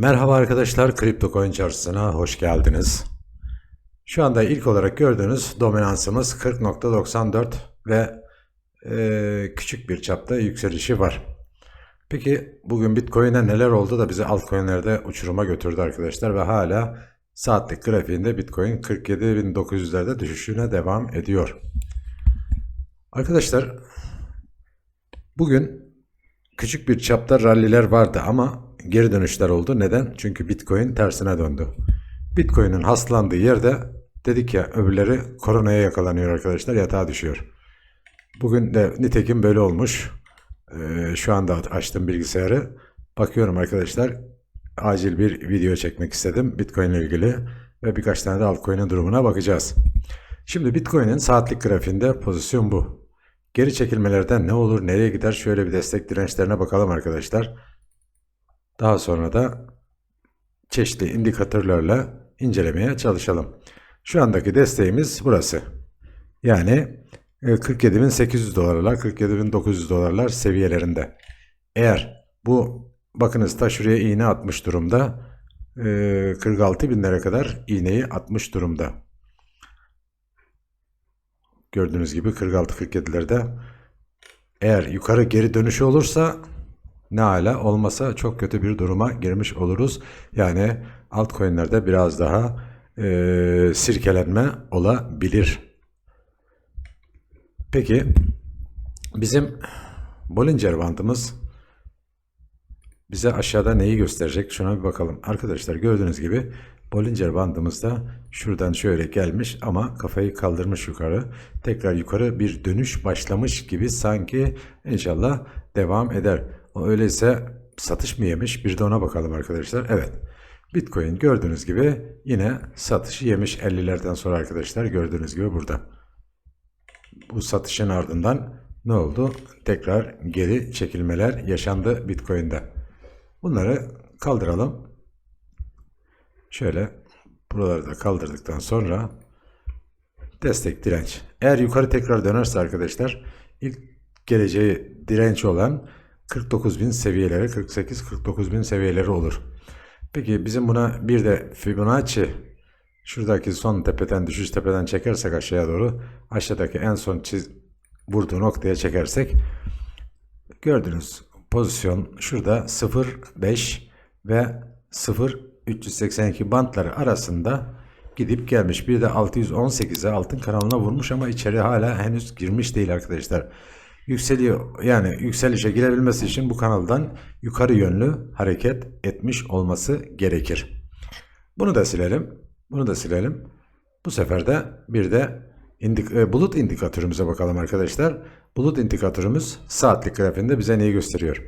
Merhaba arkadaşlar, Kripto Coin Çarşısı'na hoş geldiniz. Şu anda ilk olarak gördüğünüz dominansımız 40.94 ve e, küçük bir çapta yükselişi var. Peki bugün Bitcoin'e neler oldu da bizi altcoin'lerde uçuruma götürdü arkadaşlar ve hala saatlik grafiğinde Bitcoin 47.900'lerde düşüşüne devam ediyor. Arkadaşlar bugün küçük bir çapta ralliler vardı ama geri dönüşler oldu. Neden? Çünkü Bitcoin tersine döndü. Bitcoin'in haslandığı yerde dedik ya öbürleri koronaya yakalanıyor arkadaşlar yatağa düşüyor. Bugün de nitekim böyle olmuş. Ee, şu anda açtım bilgisayarı. Bakıyorum arkadaşlar acil bir video çekmek istedim Bitcoin ile ilgili ve birkaç tane de altcoin'in durumuna bakacağız. Şimdi Bitcoin'in saatlik grafiğinde pozisyon bu. Geri çekilmelerden ne olur, nereye gider şöyle bir destek dirençlerine bakalım arkadaşlar. Daha sonra da çeşitli indikatörlerle incelemeye çalışalım. Şu andaki desteğimiz burası. Yani e, 47.800 dolarlar, 47.900 dolarlar seviyelerinde. Eğer bu bakınız ta şuraya iğne atmış durumda. E, 46 binlere kadar iğneyi atmış durumda. Gördüğünüz gibi 46-47'lerde eğer yukarı geri dönüşü olursa ne hala olmasa çok kötü bir duruma girmiş oluruz. Yani altcoin'lerde biraz daha e, sirkelenme olabilir. Peki bizim Bollinger bandımız bize aşağıda neyi gösterecek? Şuna bir bakalım. Arkadaşlar gördüğünüz gibi Bollinger bandımızda şuradan şöyle gelmiş ama kafayı kaldırmış yukarı. Tekrar yukarı bir dönüş başlamış gibi sanki inşallah devam eder. O öyleyse satış mı yemiş? Bir de ona bakalım arkadaşlar. Evet. Bitcoin gördüğünüz gibi yine satışı yemiş 50'lerden sonra arkadaşlar gördüğünüz gibi burada. Bu satışın ardından ne oldu? Tekrar geri çekilmeler yaşandı Bitcoin'de. Bunları kaldıralım. Şöyle buraları da kaldırdıktan sonra destek direnç. Eğer yukarı tekrar dönerse arkadaşlar ilk geleceği direnç olan 49.000 seviyeleri 48-49.000 seviyeleri olur. Peki bizim buna bir de Fibonacci şuradaki son tepeden düşüş tepeden çekersek aşağıya doğru aşağıdaki en son çiz vurduğu noktaya çekersek gördüğünüz pozisyon şurada 0.5 ve 0.382 bantları arasında gidip gelmiş. Bir de 618'e altın kanalına vurmuş ama içeri hala henüz girmiş değil arkadaşlar. Yükseliyor yani yükselişe girebilmesi için bu kanaldan yukarı yönlü hareket etmiş olması gerekir. Bunu da silelim. Bunu da silelim. Bu sefer de bir de indik e, bulut indikatörümüze bakalım arkadaşlar. Bulut indikatörümüz saatlik grafiğinde bize neyi gösteriyor?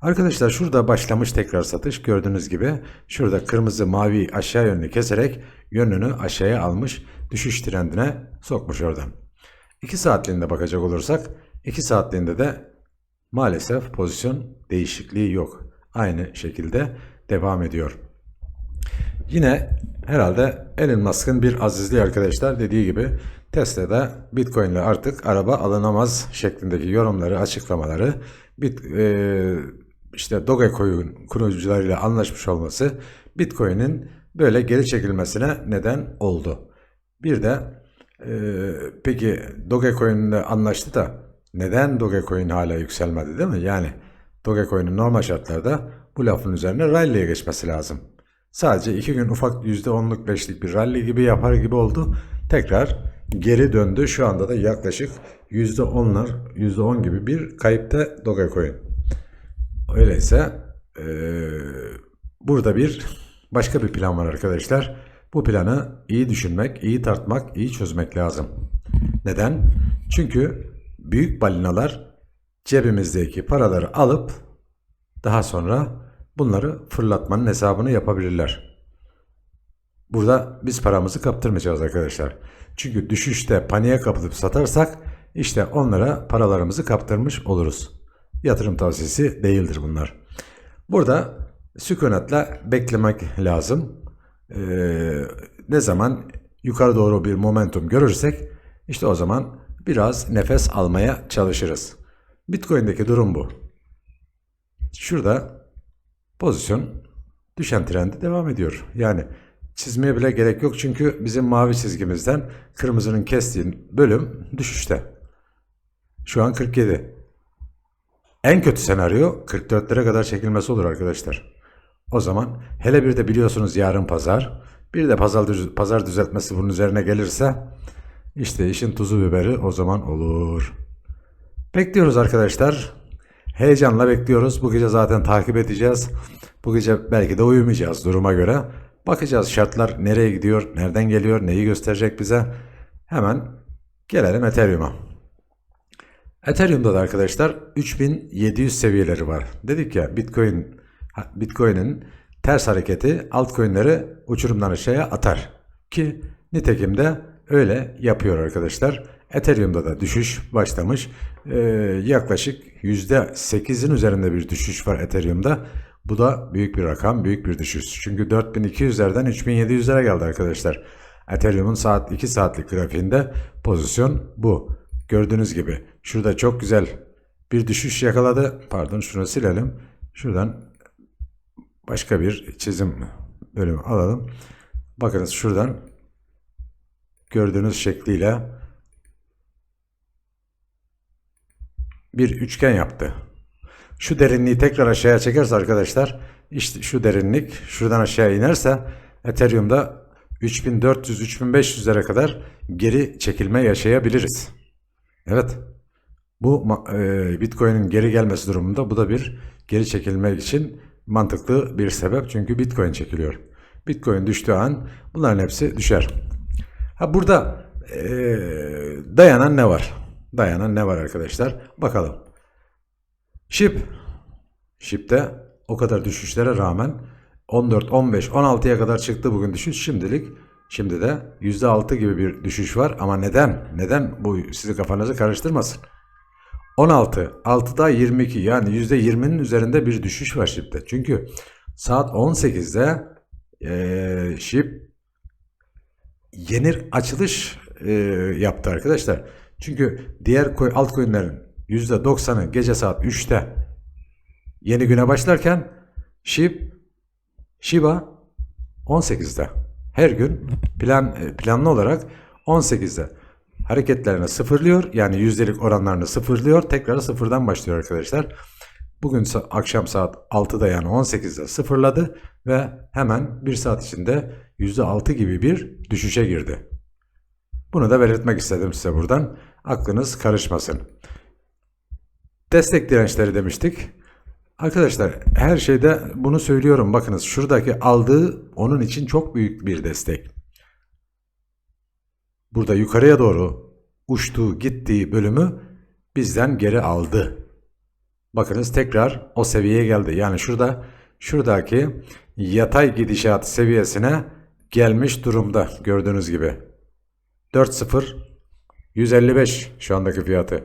Arkadaşlar şurada başlamış tekrar satış gördüğünüz gibi şurada kırmızı mavi aşağı yönlü keserek yönünü aşağıya almış düşüş trendine sokmuş oradan. 2 saatliğinde bakacak olursak 2 saatliğinde de maalesef pozisyon değişikliği yok. Aynı şekilde devam ediyor. Yine herhalde Elon Musk'ın bir azizliği arkadaşlar dediği gibi Tesla'da Bitcoin ile artık araba alınamaz şeklindeki yorumları, açıklamaları Bit, e, işte Dogecoin kurucularıyla anlaşmış olması Bitcoin'in böyle geri çekilmesine neden oldu. Bir de e, peki Dogecoin ile anlaştı da neden Dogecoin hala yükselmedi değil mi? Yani Dogecoin'in normal şartlarda bu lafın üzerine rally'ye geçmesi lazım. Sadece iki gün ufak %10'luk 5'lik bir rally gibi yapar gibi oldu. Tekrar geri döndü. Şu anda da yaklaşık %10'lar, %10 gibi bir kayıpta Dogecoin. Öyleyse ee, burada bir başka bir plan var arkadaşlar. Bu planı iyi düşünmek, iyi tartmak, iyi çözmek lazım. Neden? Çünkü büyük balinalar cebimizdeki paraları alıp daha sonra bunları fırlatmanın hesabını yapabilirler. Burada biz paramızı kaptırmayacağız arkadaşlar. Çünkü düşüşte paniğe kapılıp satarsak işte onlara paralarımızı kaptırmış oluruz. Yatırım tavsiyesi değildir bunlar. Burada sükunetle beklemek lazım. Ee, ne zaman yukarı doğru bir momentum görürsek işte o zaman biraz nefes almaya çalışırız. Bitcoin'deki durum bu. Şurada pozisyon düşen trendi devam ediyor. Yani çizmeye bile gerek yok çünkü bizim mavi çizgimizden kırmızının kestiği bölüm düşüşte. Şu an 47. En kötü senaryo 44'lere kadar çekilmesi olur arkadaşlar. O zaman hele bir de biliyorsunuz yarın pazar. Bir de pazar, pazar düzeltmesi bunun üzerine gelirse işte işin tuzu biberi o zaman olur. Bekliyoruz arkadaşlar. Heyecanla bekliyoruz. Bu gece zaten takip edeceğiz. Bu gece belki de uyumayacağız duruma göre. Bakacağız şartlar nereye gidiyor, nereden geliyor, neyi gösterecek bize. Hemen gelelim Ethereum'a. Ethereum'da da arkadaşlar 3700 seviyeleri var. Dedik ya Bitcoin Bitcoin'in ters hareketi altcoin'leri uçurumdan aşağıya atar. Ki nitekim de öyle yapıyor arkadaşlar. Ethereum'da da düşüş başlamış. Ee, yaklaşık %8'in üzerinde bir düşüş var Ethereum'da. Bu da büyük bir rakam, büyük bir düşüş. Çünkü 4200'lerden 3700'lere geldi arkadaşlar. Ethereum'un saat 2 saatlik grafiğinde pozisyon bu. Gördüğünüz gibi şurada çok güzel bir düşüş yakaladı. Pardon şunu silelim. Şuradan başka bir çizim bölümü alalım. Bakınız şuradan gördüğünüz şekliyle bir üçgen yaptı. Şu derinliği tekrar aşağıya çekerse arkadaşlar işte şu derinlik şuradan aşağı inerse Ethereum'da 3400-3500'lere kadar geri çekilme yaşayabiliriz. Evet. Bu e, Bitcoin'in geri gelmesi durumunda bu da bir geri çekilme için mantıklı bir sebep. Çünkü Bitcoin çekiliyor. Bitcoin düştüğü an bunların hepsi düşer. Ha burada e, dayanan ne var? Dayanan ne var arkadaşlar? Bakalım. Şip. Şip'te o kadar düşüşlere rağmen 14, 15, 16'ya kadar çıktı bugün düşüş. Şimdilik şimdi de %6 gibi bir düşüş var. Ama neden? Neden bu sizi kafanızı karıştırmasın? 16, 6'da 22 yani %20'nin üzerinde bir düşüş var Şip'te. Çünkü saat 18'de eee Şip yeni açılış e, yaptı arkadaşlar. Çünkü diğer coin- altcoin'lerin %90'ı gece saat 3'te yeni güne başlarken SHIB, Shiba 18'de. Her gün plan e, planlı olarak 18'de hareketlerini sıfırlıyor. Yani yüzdelik oranlarını sıfırlıyor. Tekrar sıfırdan başlıyor arkadaşlar. Bugün akşam saat 6'da yani 18'de sıfırladı ve hemen bir saat içinde %6 gibi bir düşüşe girdi. Bunu da belirtmek istedim size buradan. Aklınız karışmasın. Destek dirençleri demiştik. Arkadaşlar her şeyde bunu söylüyorum. Bakınız şuradaki aldığı onun için çok büyük bir destek. Burada yukarıya doğru uçtuğu gittiği bölümü bizden geri aldı. Bakınız tekrar o seviyeye geldi. Yani şurada şuradaki yatay gidişat seviyesine gelmiş durumda gördüğünüz gibi. 4.0 155 şu andaki fiyatı.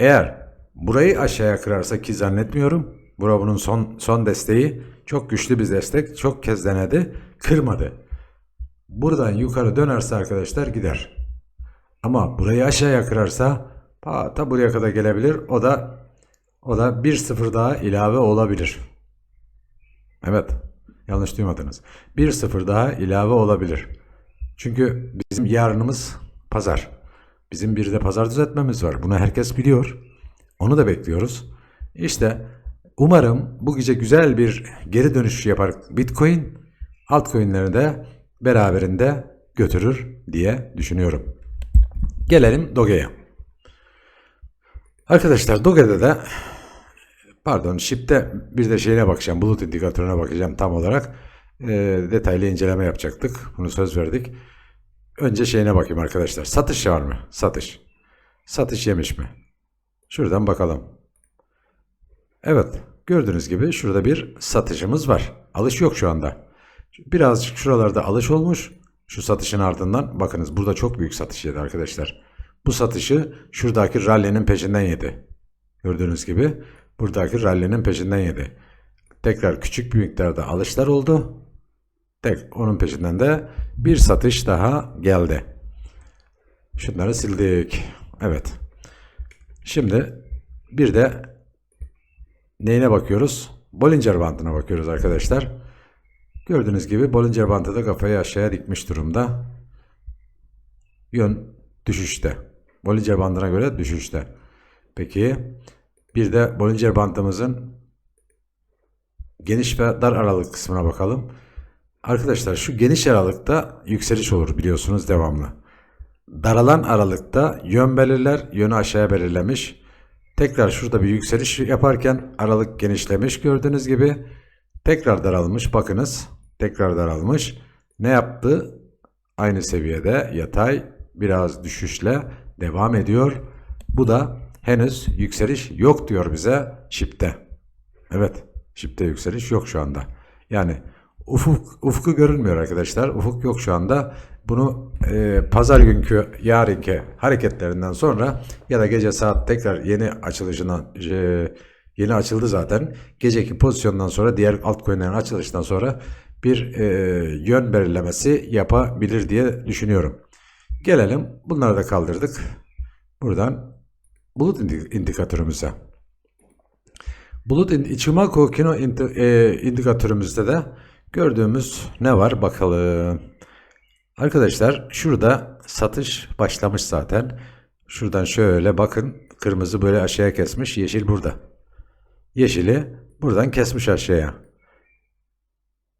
Eğer burayı aşağıya kırarsa ki zannetmiyorum. Bura bunun son son desteği çok güçlü bir destek. Çok kez denedi. Kırmadı. Buradan yukarı dönerse arkadaşlar gider. Ama burayı aşağıya kırarsa ta, buraya kadar gelebilir. O da o da bir sıfır daha ilave olabilir. Evet. Yanlış duymadınız. Bir sıfır daha ilave olabilir. Çünkü bizim yarınımız pazar. Bizim bir de pazar düzeltmemiz var. Bunu herkes biliyor. Onu da bekliyoruz. İşte umarım bu gece güzel bir geri dönüş yapar Bitcoin. Altcoin'leri de beraberinde götürür diye düşünüyorum. Gelelim Doge'ye. Arkadaşlar Doge'de de pardon Ship'te bir de şeyine bakacağım. Bulut indikatörüne bakacağım tam olarak. Ee, detaylı inceleme yapacaktık. Bunu söz verdik. Önce şeyine bakayım arkadaşlar. Satış var mı? Satış. Satış yemiş mi? Şuradan bakalım. Evet. Gördüğünüz gibi şurada bir satışımız var. Alış yok şu anda. Birazcık şuralarda alış olmuş. Şu satışın ardından bakınız burada çok büyük satış yedi arkadaşlar. Bu satışı şuradaki rally'nin peşinden yedi. Gördüğünüz gibi buradaki rally'nin peşinden yedi. Tekrar küçük bir miktarda alışlar oldu. Tek onun peşinden de bir satış daha geldi. Şunları sildik. Evet. Şimdi bir de neyine bakıyoruz? Bollinger bandına bakıyoruz arkadaşlar. Gördüğünüz gibi Bollinger bandı da kafayı aşağıya dikmiş durumda. Yön düşüşte. Bollinger bandına göre düşüşte. Peki bir de Bollinger bandımızın geniş ve dar aralık kısmına bakalım. Arkadaşlar şu geniş aralıkta yükseliş olur biliyorsunuz devamlı. Daralan aralıkta yön belirler, yönü aşağıya belirlemiş. Tekrar şurada bir yükseliş yaparken aralık genişlemiş gördüğünüz gibi. Tekrar daralmış bakınız. Tekrar daralmış. Ne yaptı? Aynı seviyede yatay biraz düşüşle devam ediyor. Bu da henüz yükseliş yok diyor bize şipte. Evet, şipte yükseliş yok şu anda. Yani ufuk ufku görünmüyor arkadaşlar. Ufuk yok şu anda. Bunu e, pazar günkü yarınki hareketlerinden sonra ya da gece saat tekrar yeni açılışından e, yeni açıldı zaten. Geceki pozisyondan sonra diğer altcoin'lerin açılışından sonra bir e, yön belirlemesi yapabilir diye düşünüyorum. Gelelim. Bunları da kaldırdık. Buradan bulut indi- indikatörümüze. Bulut in- Ichimoku e, indikatörümüzde de gördüğümüz ne var bakalım. Arkadaşlar şurada satış başlamış zaten. Şuradan şöyle bakın kırmızı böyle aşağıya kesmiş yeşil burada. Yeşili buradan kesmiş aşağıya.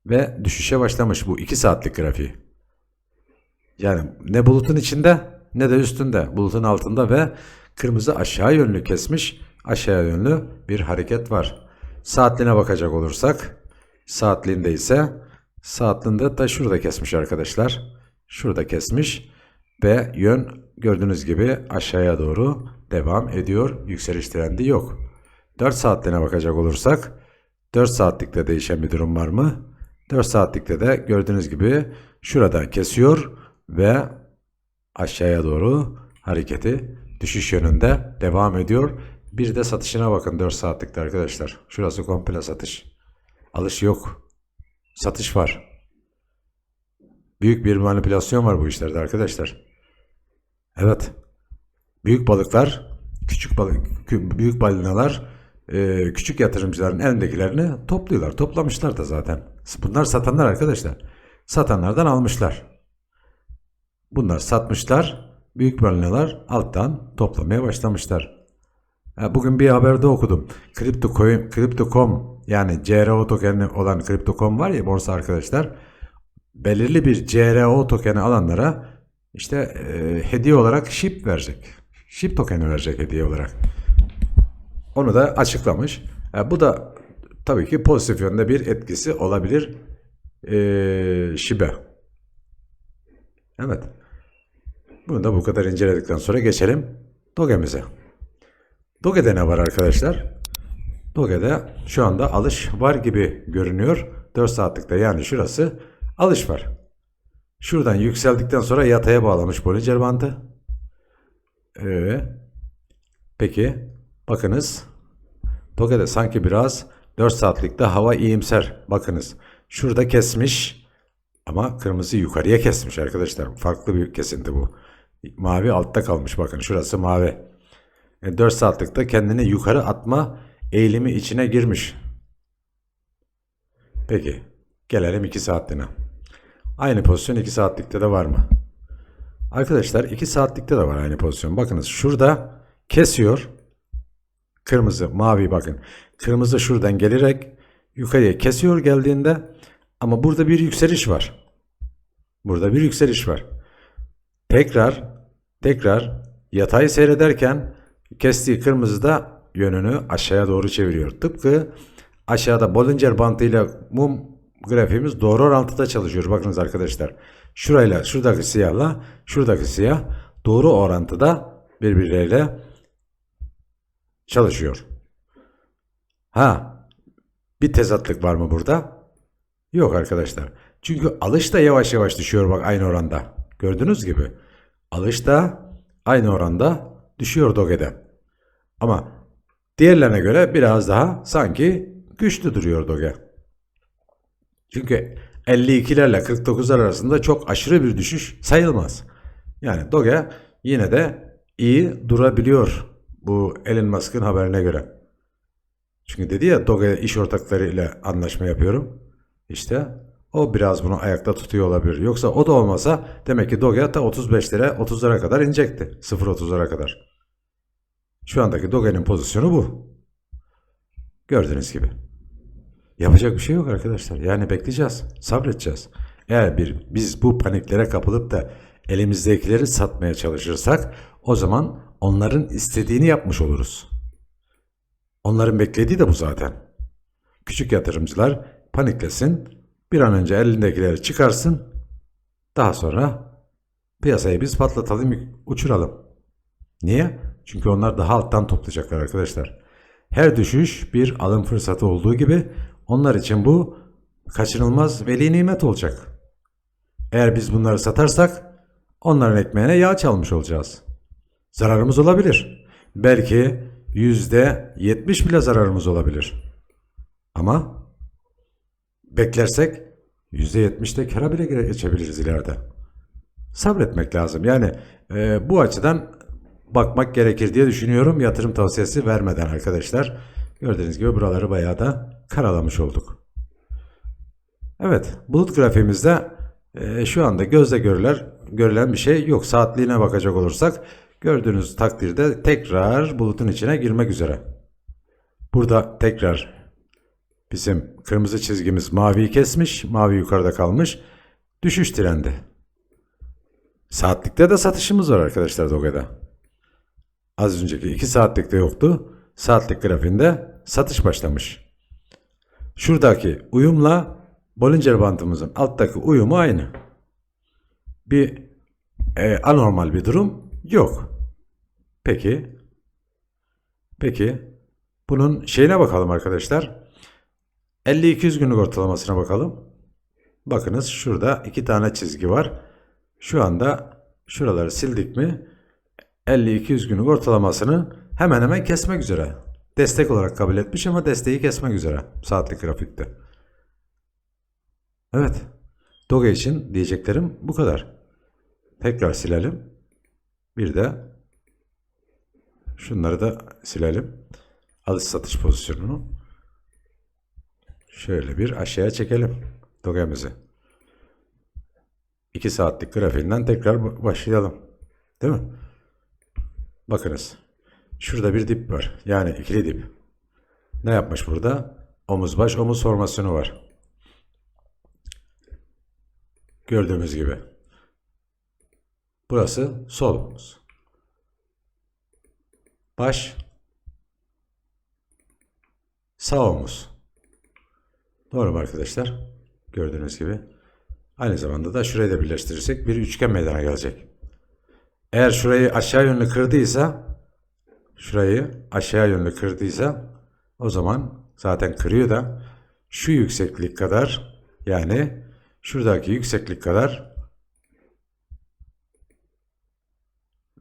Ve düşüşe başlamış bu 2 saatlik grafiği. Yani ne bulutun içinde ne de üstünde. Bulutun altında ve kırmızı aşağı yönlü kesmiş. Aşağı yönlü bir hareket var. Saatliğine bakacak olursak saatliğinde ise saatliğinde de şurada kesmiş arkadaşlar. Şurada kesmiş ve yön gördüğünüz gibi aşağıya doğru devam ediyor. Yükseliş trendi yok. 4 saatliğine bakacak olursak 4 saatlikte değişen bir durum var mı? 4 saatlikte de gördüğünüz gibi şurada kesiyor ve aşağıya doğru hareketi düşüş yönünde devam ediyor. Bir de satışına bakın 4 saatlikte arkadaşlar. Şurası komple satış. Alış yok. Satış var. Büyük bir manipülasyon var bu işlerde arkadaşlar. Evet. Büyük balıklar, küçük balık, büyük balinalar, e, küçük yatırımcıların elindekilerini topluyorlar. Toplamışlar da zaten. Bunlar satanlar arkadaşlar. Satanlardan almışlar. Bunlar satmışlar. Büyük balinalar alttan toplamaya başlamışlar. Ha, Bugün bir haberde okudum. Crypto.com, Crypto.com yani CRO tokeni olan Crypto.com var ya borsa arkadaşlar. Belirli bir CRO tokeni alanlara işte e, hediye olarak SHIB verecek. SHIB tokeni verecek hediye olarak. Onu da açıklamış. Ha, bu da tabii ki pozitif yönde bir etkisi olabilir e, SHIB'e. Evet. Bunu da bu kadar inceledikten sonra geçelim Doge'mize. Doge'de ne var arkadaşlar? Doge'de şu anda alış var gibi görünüyor. 4 saatlikte yani şurası alış var. Şuradan yükseldikten sonra yataya bağlamış Bollinger bandı. Ee, peki bakınız Doge'de sanki biraz 4 saatlikte hava iyimser. Bakınız şurada kesmiş ama kırmızı yukarıya kesmiş arkadaşlar. Farklı bir kesinti bu. Mavi altta kalmış bakın şurası mavi. 4 saatlikte kendini yukarı atma eğilimi içine girmiş. Peki gelelim 2 saatliğine. Aynı pozisyon 2 saatlikte de var mı? Arkadaşlar 2 saatlikte de var aynı pozisyon. Bakınız şurada kesiyor. Kırmızı, mavi bakın. Kırmızı şuradan gelerek yukarıya kesiyor geldiğinde ama burada bir yükseliş var. Burada bir yükseliş var. Tekrar tekrar yatay seyrederken kestiği kırmızı da yönünü aşağıya doğru çeviriyor. Tıpkı aşağıda Bollinger bandıyla mum grafiğimiz doğru orantıda çalışıyor. Bakınız arkadaşlar. Şurayla şuradaki siyahla şuradaki siyah doğru orantıda birbirleriyle çalışıyor. Ha bir tezatlık var mı burada? Yok arkadaşlar. Çünkü alış da yavaş yavaş düşüyor bak aynı oranda. Gördüğünüz gibi. Alış da aynı oranda düşüyor Doge'de. Ama diğerlerine göre biraz daha sanki güçlü duruyor Doge. Çünkü 52'lerle 49'lar arasında çok aşırı bir düşüş sayılmaz. Yani Doge yine de iyi durabiliyor bu Elon Musk'ın haberine göre. Çünkü dedi ya Doge iş ortaklarıyla anlaşma yapıyorum. İşte o biraz bunu ayakta tutuyor olabilir. Yoksa o da olmasa demek ki Doge ta 35 lira 30'lara kadar inecekti. 0.30'lara kadar. Şu andaki Doge'nin pozisyonu bu. Gördüğünüz gibi. Yapacak bir şey yok arkadaşlar. Yani bekleyeceğiz. Sabredeceğiz. Eğer bir biz bu paniklere kapılıp da elimizdekileri satmaya çalışırsak o zaman onların istediğini yapmış oluruz. Onların beklediği de bu zaten. Küçük yatırımcılar paniklesin, bir an önce elindekileri çıkarsın, daha sonra piyasayı biz patlatalım, uçuralım. Niye? Çünkü onlar daha alttan toplayacaklar arkadaşlar. Her düşüş bir alım fırsatı olduğu gibi onlar için bu kaçınılmaz veli nimet olacak. Eğer biz bunları satarsak onların ekmeğine yağ çalmış olacağız. Zararımız olabilir. Belki yüzde yetmiş bile zararımız olabilir. Ama beklersek yüzde yetmişte kara bile geçebiliriz ileride. Sabretmek lazım. Yani e, bu açıdan bakmak gerekir diye düşünüyorum. Yatırım tavsiyesi vermeden arkadaşlar. Gördüğünüz gibi buraları bayağı da karalamış olduk. Evet, bulut grafiğimizde e, şu anda gözle görüler, görülen bir şey yok. Saatliğine bakacak olursak gördüğünüz takdirde tekrar bulutun içine girmek üzere. Burada tekrar bizim kırmızı çizgimiz maviyi kesmiş, mavi yukarıda kalmış. Düşüş trendi. Saatlikte de satışımız var arkadaşlar Doge'da. Az önceki 2 saatlikte yoktu. Saatlik grafiğinde satış başlamış. Şuradaki uyumla Bollinger bandımızın alttaki uyumu aynı. Bir e, anormal bir durum yok. Peki. Peki. Bunun şeyine bakalım arkadaşlar. 50-200 günlük ortalamasına bakalım. Bakınız şurada iki tane çizgi var. Şu anda şuraları sildik mi 50-200 günlük ortalamasını hemen hemen kesmek üzere. Destek olarak kabul etmiş ama desteği kesmek üzere saatlik grafikte. Evet. Doge için diyeceklerim bu kadar. Tekrar silelim. Bir de şunları da silelim. Alış satış pozisyonunu. Şöyle bir aşağıya çekelim Doge'mizi. 2 saatlik grafiğinden tekrar başlayalım. Değil mi? Bakınız. Şurada bir dip var. Yani ikili dip. Ne yapmış burada? Omuz baş omuz formasyonu var. Gördüğümüz gibi. Burası sol omuz. Baş sağ omuz. Doğru mu arkadaşlar? Gördüğünüz gibi. Aynı zamanda da şurayı da birleştirirsek bir üçgen meydana gelecek. Eğer şurayı aşağı yönlü kırdıysa şurayı aşağı yönlü kırdıysa o zaman zaten kırıyor da şu yükseklik kadar yani şuradaki yükseklik kadar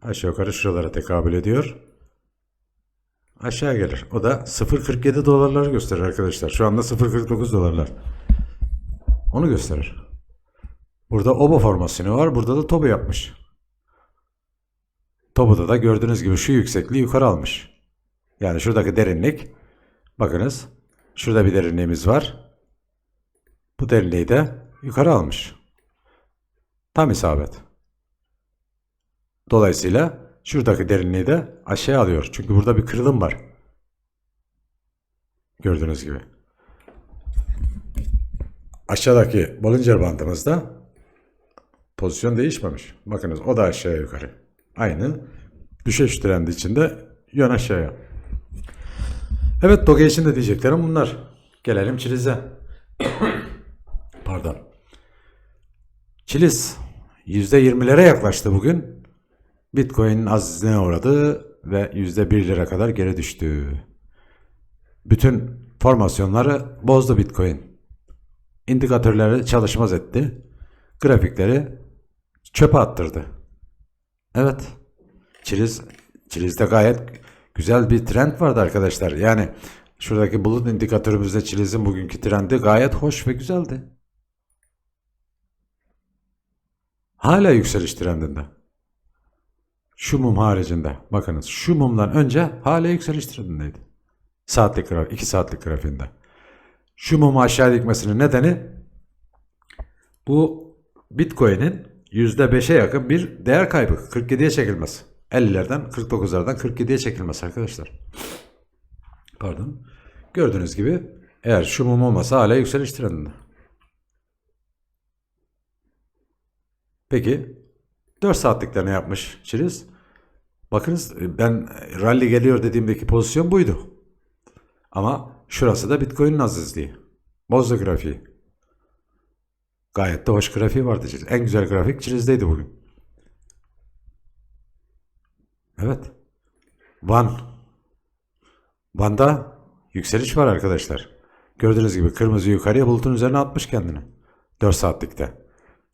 aşağı yukarı şuralara tekabül ediyor. Aşağı gelir. O da 0.47 dolarları gösterir arkadaşlar. Şu anda 0.49 dolarlar. Onu gösterir. Burada oba formasyonu var. Burada da toba yapmış. Tobu'da da gördüğünüz gibi şu yüksekliği yukarı almış. Yani şuradaki derinlik bakınız şurada bir derinliğimiz var. Bu derinliği de yukarı almış. Tam isabet. Dolayısıyla şuradaki derinliği de aşağı alıyor. Çünkü burada bir kırılım var. Gördüğünüz gibi. Aşağıdaki Bollinger bandımızda pozisyon değişmemiş. Bakınız o da aşağıya yukarı. Aynı düşeş trendi içinde yön aşağıya. Evet Doge için de diyeceklerim bunlar. Gelelim Çiliz'e. Pardon. Çiliz %20'lere yaklaştı bugün. Bitcoin azizliğine uğradı ve %1 lira kadar geri düştü. Bütün formasyonları bozdu Bitcoin. İndikatörleri çalışmaz etti. Grafikleri çöpe attırdı. Evet. Çiliz, Çiliz'de gayet güzel bir trend vardı arkadaşlar. Yani şuradaki bulut indikatörümüzde Çiliz'in bugünkü trendi gayet hoş ve güzeldi. Hala yükseliş trendinde. Şu mum haricinde. Bakınız şu mumdan önce hala yükseliş trendindeydi. Saatlik grafik, 2 saatlik grafiğinde. Şu mumu aşağı dikmesinin nedeni bu Bitcoin'in %5'e yakın bir değer kaybı. 47'ye çekilmez. 50'lerden 49'lardan 47'ye çekilmez arkadaşlar. Pardon. Gördüğünüz gibi eğer şu mum olmasa hala yükseliş trendinde. Peki 4 saatlikte ne yapmış Çiriz? Bakınız ben rally geliyor dediğimdeki pozisyon buydu. Ama şurası da Bitcoin'in azizliği. Bozdu grafiği. Gayet de hoş grafiği vardı. Çiriz. En güzel grafik Çiriz'deydi bugün. Evet. Van. Van'da yükseliş var arkadaşlar. Gördüğünüz gibi kırmızı yukarıya bulutun üzerine atmış kendini. 4 saatlikte.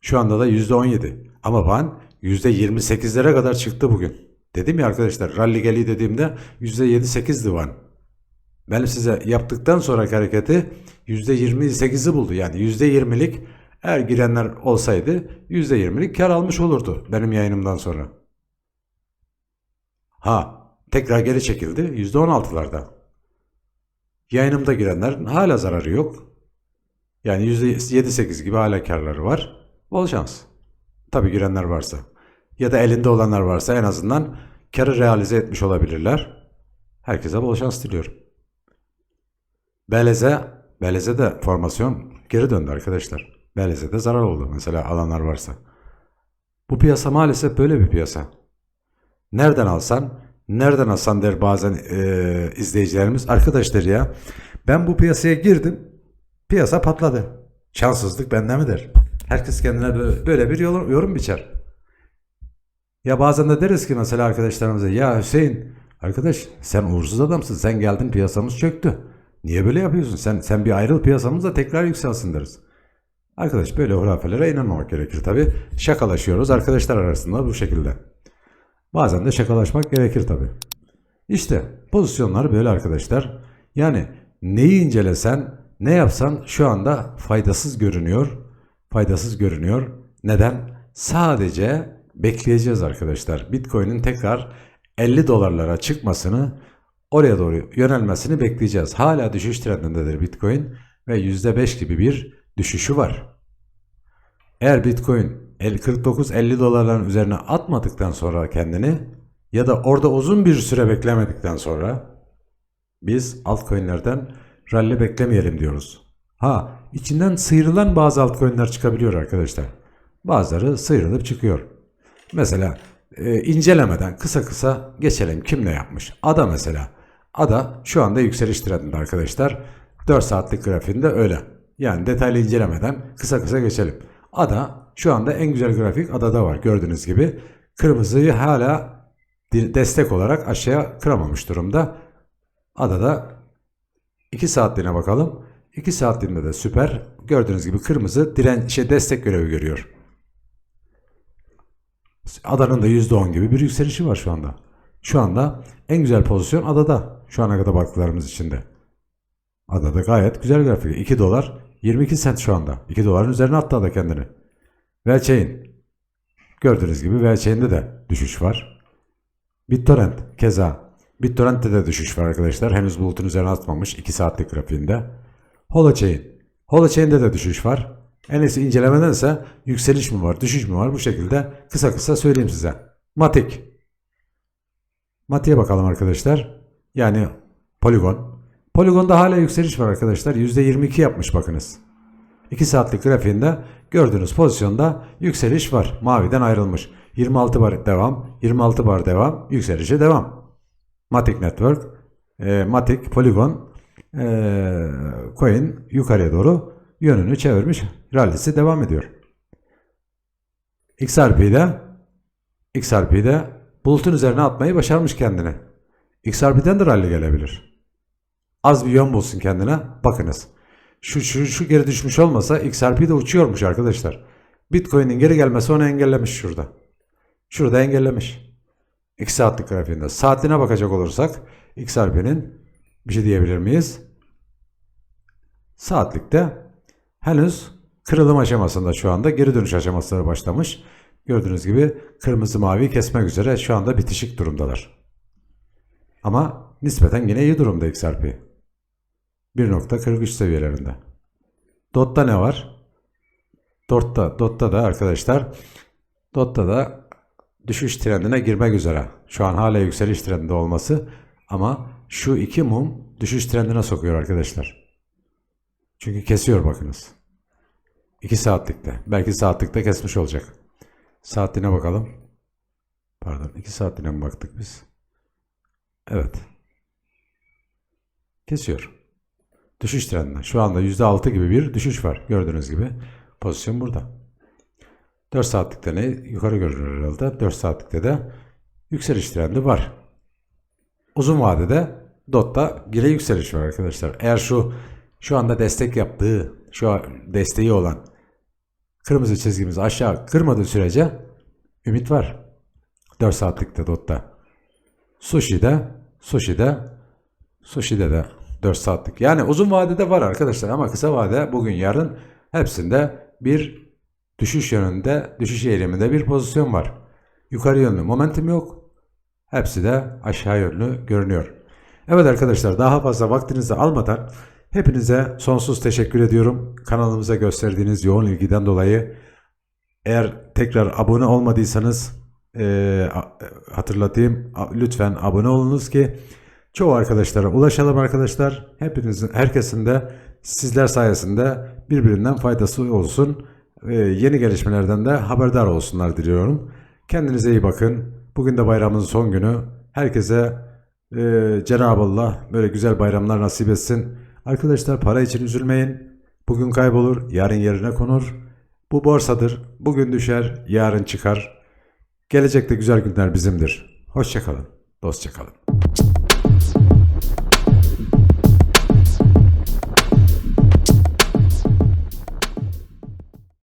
Şu anda da %17. Ama Van %28'lere kadar çıktı bugün. Dedim ya arkadaşlar rally geliyor dediğimde %7-8'di Van. Ben size yaptıktan sonraki hareketi %28'i buldu. Yani %20'lik eğer girenler olsaydı %20'lik kar almış olurdu benim yayınımdan sonra. Ha tekrar geri çekildi %16'larda. Yayınımda girenler hala zararı yok. Yani %7-8 gibi hala karları var. Bol şans. Tabii girenler varsa. Ya da elinde olanlar varsa en azından karı realize etmiş olabilirler. Herkese bol şans diliyorum. Beleze, Beleze de formasyon geri döndü arkadaşlar. Beleze'de zarar oldu mesela alanlar varsa. Bu piyasa maalesef böyle bir piyasa. Nereden alsan, nereden alsan der bazen eee, izleyicilerimiz. Arkadaşlar ya ben bu piyasaya girdim, piyasa patladı. Şanssızlık bende mi der? Herkes kendine böyle, bir yorum, yorum biçer. Ya bazen de deriz ki mesela arkadaşlarımıza ya Hüseyin arkadaş sen uğursuz adamsın sen geldin piyasamız çöktü. Niye böyle yapıyorsun? Sen sen bir ayrıl piyasamız tekrar yükselsin deriz. Arkadaş böyle hurafelere inanmamak gerekir tabi. Şakalaşıyoruz arkadaşlar arasında bu şekilde. Bazen de şakalaşmak gerekir tabi. İşte pozisyonlar böyle arkadaşlar. Yani neyi incelesen, ne yapsan şu anda faydasız görünüyor. Faydasız görünüyor. Neden? Sadece bekleyeceğiz arkadaşlar. Bitcoin'in tekrar 50 dolarlara çıkmasını, oraya doğru yönelmesini bekleyeceğiz. Hala düşüş trendindedir Bitcoin ve %5 gibi bir düşüşü var. Eğer Bitcoin 49-50 dolarların üzerine atmadıktan sonra kendini ya da orada uzun bir süre beklemedikten sonra biz altcoin'lerden rally beklemeyelim diyoruz. Ha içinden sıyrılan bazı altcoin'ler çıkabiliyor arkadaşlar. Bazıları sıyrılıp çıkıyor. Mesela e, incelemeden kısa kısa geçelim kim ne yapmış. Ada mesela. Ada şu anda yükseliş trendinde arkadaşlar. 4 saatlik grafiğinde öyle. Yani detaylı incelemeden kısa kısa geçelim. Ada şu anda en güzel grafik adada var gördüğünüz gibi. Kırmızıyı hala destek olarak aşağıya kıramamış durumda. Adada 2 saatliğine bakalım. 2 saatliğinde de süper. Gördüğünüz gibi kırmızı diren şey destek görevi görüyor. Adanın da %10 gibi bir yükselişi var şu anda. Şu anda en güzel pozisyon adada. Şu ana kadar baktıklarımız içinde. Adada gayet güzel grafik. 2 dolar 22 sent şu anda. 2 doların üzerine attı ada kendini. Velchain. Gördüğünüz gibi Velchain'de de düşüş var. BitTorrent keza. BitTorrent'te de düşüş var arkadaşlar. Henüz bulutun üzerine atmamış 2 saatlik grafiğinde. Holochain. Holochain'de de düşüş var. En iyisi incelemedense yükseliş mi var, düşüş mü var bu şekilde kısa kısa söyleyeyim size. Matik. Matik'e bakalım arkadaşlar. Yani Polygon. Polygon'da hala yükseliş var arkadaşlar. %22 yapmış bakınız. 2 saatlik grafiğinde gördüğünüz pozisyonda yükseliş var. Maviden ayrılmış. 26 bar devam, 26 bar devam, yükselişe devam. Matic Network, e, Matic, Polygon, e, coin yukarıya doğru yönünü çevirmiş. Rallisi devam ediyor. XRP'de XRP'de bulutun üzerine atmayı başarmış kendini. XRP'den de rally gelebilir. Az bir yön bulsun kendine. Bakınız. Şu, şu, şu geri düşmüş olmasa XRP de uçuyormuş arkadaşlar. Bitcoin'in geri gelmesi onu engellemiş şurada. Şurada engellemiş. 2 saatlik grafiğinde. Saatine bakacak olursak XRP'nin bir şey diyebilir miyiz? Saatlikte henüz kırılım aşamasında şu anda geri dönüş aşamasına başlamış. Gördüğünüz gibi kırmızı mavi kesmek üzere şu anda bitişik durumdalar. Ama nispeten yine iyi durumda XRP. 1.43 seviyelerinde. Dot'ta ne var? Dot'ta, Dot'ta da arkadaşlar Dot'ta da düşüş trendine girmek üzere. Şu an hala yükseliş trendinde olması ama şu iki mum düşüş trendine sokuyor arkadaşlar. Çünkü kesiyor bakınız. 2 saatlikte. Belki saatlikte kesmiş olacak. Saatliğine bakalım. Pardon 2 saatliğine mi baktık biz? Evet. Kesiyor. Düşüş trendine. Şu anda %6 gibi bir düşüş var. Gördüğünüz gibi. Pozisyon burada. 4 saatlikte ne? Yukarı görünür herhalde. 4 saatlikte de yükseliş trendi var. Uzun vadede DOT'ta gire yükseliş var arkadaşlar. Eğer şu şu anda destek yaptığı, şu an desteği olan kırmızı çizgimizi aşağı kırmadığı sürece ümit var. 4 saatlikte DOT'ta. Sushi'de, Sushi'de, Sushi'de de 4 saatlik. Yani uzun vadede var arkadaşlar ama kısa vade bugün yarın hepsinde bir düşüş yönünde, düşüş eğiliminde bir pozisyon var. Yukarı yönlü momentum yok. Hepsi de aşağı yönlü görünüyor. Evet arkadaşlar daha fazla vaktinizi almadan hepinize sonsuz teşekkür ediyorum. Kanalımıza gösterdiğiniz yoğun ilgiden dolayı. Eğer tekrar abone olmadıysanız a- hatırlatayım lütfen abone olunuz ki çoğu arkadaşlara ulaşalım arkadaşlar. Hepinizin herkesin de sizler sayesinde birbirinden faydası olsun. Eee, yeni gelişmelerden de haberdar olsunlar diliyorum. Kendinize iyi bakın. Bugün de bayramın son günü. Herkese eee Cenab-ı Allah böyle güzel bayramlar nasip etsin. Arkadaşlar para için üzülmeyin. Bugün kaybolur, yarın yerine konur. Bu borsadır. Bugün düşer, yarın çıkar. Gelecekte güzel günler bizimdir. Hoşçakalın, dostça kalın.